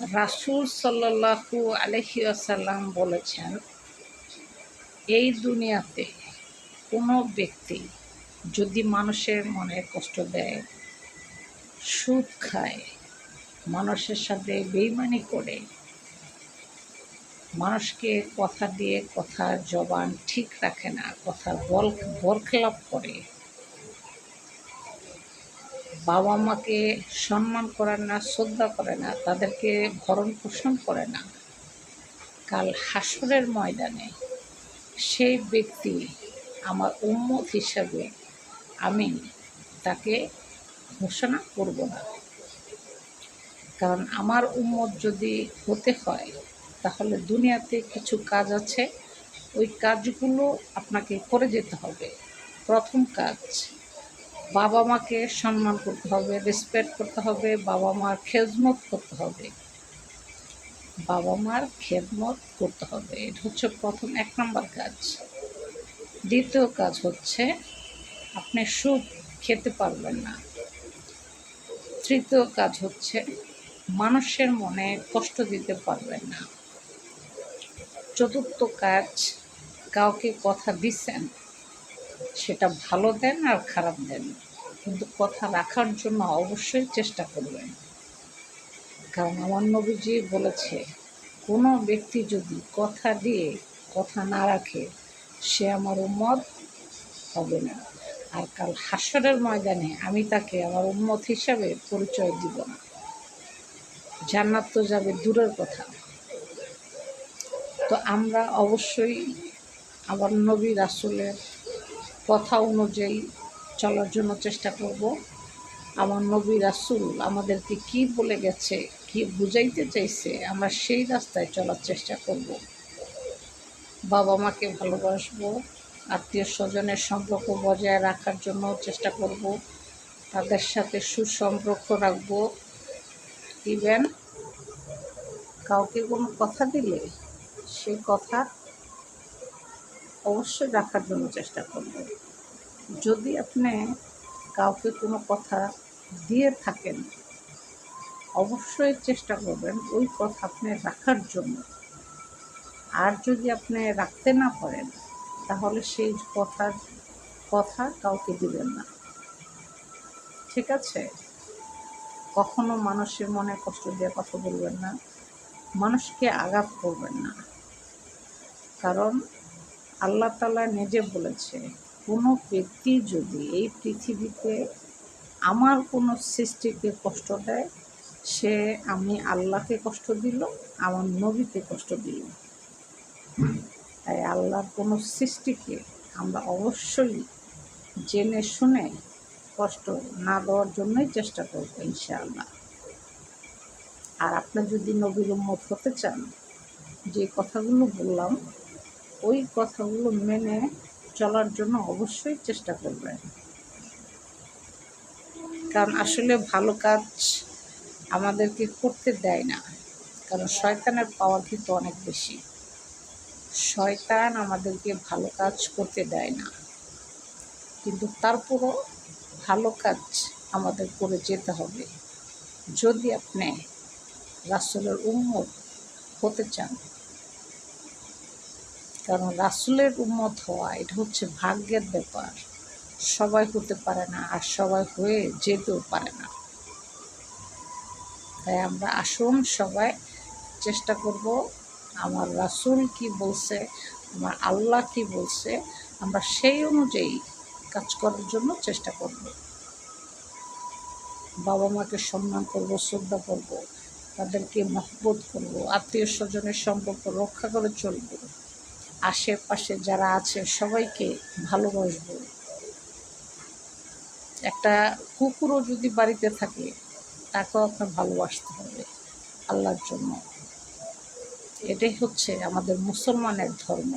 রাসুল সাল্লাহু আলহি আসাল্লাম বলেছেন, এই দুনিয়াতে কোনো ব্যক্তি যদি মানুষের মনে কষ্ট দেয়, সুদ খায়, মানুষের সাথে বেইমানি করে, মানুষকে কথা দিয়ে কথার জবান ঠিক রাখে না কথার বল, বরখেলাপ করে বাবা মাকে সম্মান করে না, শ্রদ্ধা করে না, তাদেরকে ভরণ পোষণ করে না। কাল হাসরের ময়দানে সেই ব্যক্তি আমার উম্মত হিসাবে আমি তাকে ঘোষণা করব না। কারণ আমার উম্মত যদি হতে হয়, তাহলে দুনিয়াতে কিছু কাজ আছে। ওই কাজগুলো আপনাকে করে যেতে হবে। প্রথম কাজ বাবা মাকে সম্মান করতে হবে রেসপেক্ট করতে হবে, বাবা মার খেজমত করতে হবে। বাবা মার খেদমত করতে হবে। এটা হচ্ছে প্রথম এক নম্বর কাজ। দ্বিতীয় কাজ হচ্ছে আপনি সুখ খেতে পারবেন না। তৃতীয় কাজ হচ্ছে মানুষের মনে কষ্ট দিতে পারবেন না। চতুর্থ কাজ, কাউকে কথা দিচ্ছেন সেটা ভালো দেন আর খারাপ দেন। কিন্তু কথা রাখার জন্য অবশ্যই চেষ্টা করবেন। কারণ আমার নবীজি বলেছে, কোনো ব্যক্তি যদি কথা দিয়ে কথা না রাখে, সে আমার উম্মত হবে না। আর কাল হাসরের ময়দানে আমি তাকে আমার উম্মত হিসাবে পরিচয় দিব না। জান্নাত তো যাবে দূরের কথা। তো আমরা অবশ্যই আমার নবী রাসুলের কথা অনুযায়ী চলার জন্য চেষ্টা করব। আমার নবী রাসুল আমাদেরকে কি বলে গেছে, কি বুঝাইতে চাইছে, আমরা সেই রাস্তায় চলার চেষ্টা করব। বাবা মাকে ভালোবাসবো, আত্মীয় স্বজনের সম্পর্ক বজায় রাখার জন্য চেষ্টা করব, তাদের সাথে সুসম্পর্ক রাখব। ইভেন কাউকে কোনো কথা দিলে সেই কথা অবশ্যই রাখার জন্য চেষ্টা করব। যদি আপনি কাউকে কোনো কথা দিয়ে থাকেন, অবশ্যই চেষ্টা করবেন ওই কথা আপনি রাখার জন্য। আর যদি আপনি রাখতে না পারেন, তাহলে সেই কথার কথা কাউকে দিবেন না। ঠিক আছে? কখনো মানুষের মনে কষ্ট দিয়ে কথা বলবেন না, মানুষকে আঘাত করবেন না। কারণ আল্লাহ তালা নিজে বলেছে, কোনো ব্যক্তি যদি এই পৃথিবীতে আমার কোনো সৃষ্টিকে কষ্ট দেয়, সে আমি আল্লাহকে কষ্ট দিল, আমার নবীকে কষ্ট দিল। তাই আল্লাহর কোনো সৃষ্টিকে আমরা অবশ্যই জেনে শুনে কষ্ট না দেওয়ার জন্যই চেষ্টা করব ইনশাআল্লাহ। আর আপনি যদি নবীর উম্মত হতে চান, যে কথাগুলো বললাম ওই কথাগুলো মেনে চলার জন্য অবশ্যই চেষ্টা করবেন। কারণ আসলে ভালো কাজ আমাদেরকে করতে দেয় না। কারণ শয়তানের পাওয়ার কিন্তু অনেক বেশি। শয়তান আমাদেরকে ভালো কাজ করতে দেয় না। কিন্তু তারপরও ভালো কাজ আমাদের করে যেতে হবে। যদি আপনি রাসুলের উন্মত হতে চান কারণ রাসুলের উন্মত হওয়া, এটা হচ্ছে ভাগ্যের ব্যাপার। সবাই হতে পারে না, আর সবাই হয়ে যেতেও পারে না। তাই আমরা আসুন, সবাই চেষ্টা করব আমার রাসুল কি বলছে, আমার আল্লাহ কি বলছে, আমরা সেই অনুযায়ী কাজ করার জন্য চেষ্টা করব। বাবা মাকে সম্মান করব, শ্রদ্ধা করব, তাদেরকে মহব্বত করব, আত্মীয় স্বজনের সম্পর্ক রক্ষা করে চলব। আশেপাশে যারা আছে, সবাইকে ভালোবাসবো। একটা কুকুরও যদি বাড়িতে থাকে, তাকেও আপনার ভালোবাসতে হবে আল্লাহর জন্য। এটাই হচ্ছে আমাদের মুসলমানের ধর্ম।